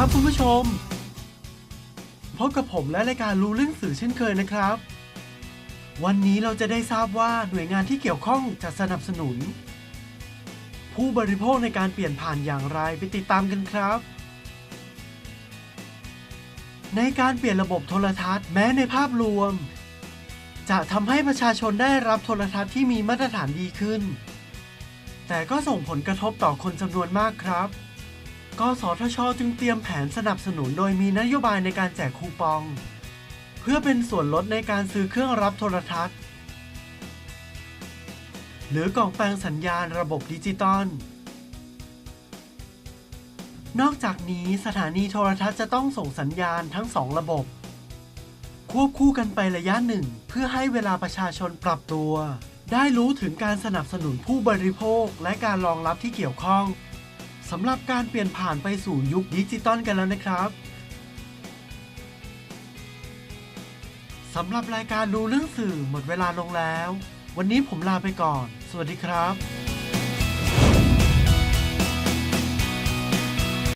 ครับคุณผู้ชม พบกับผมและรายการรู้เรื่องสื่อเช่นเคยนะครับ วันนี้เราจะได้ทราบว่าหน่วยงานที่เกี่ยวข้องจะสนับสนุน ผู้บริโภคในการเปลี่ยนผ่านอย่างไรไปติดตามกันครับ ในการเปลี่ยนระบบโทรทัศน์แม้ในภาพรวม จะทำให้ประชาชนได้รับโทรทัศน์ที่มีมาตรฐานดีขึ้น แต่ก็ส่งผลกระทบต่อคนจำนวนมากครับ กสทช จึงเตรียมแผนสนับสนุนโดยมีนโยบายในการแจกคูปอง เพื่อเป็นส่วนลดในการซื้อเครื่องรับโทรทัศน์ หรือกล่องแปลงสัญญาณระบบดิจิตอลนอกจากนี้สถานีโทรทัศน์จะต้องส่งสัญญาณทั้งสองระบบ ควบคู่กันไประยะหนึ่ง เพื่อให้เวลาประชาชนปรับตัว ได้รู้ถึงการสนับสนุนผู้บริโภคและการรองรับที่เกี่ยวข้อง สำหรับการเปลี่ยนผ่านไปสู่ยุคดิจิตอลกันแล้วนะครับสำหรับรายการดูเรื่องสื่อหมดเวลาลงแล้ว วันนี้ผมลาไปก่อน สวัสดีครับ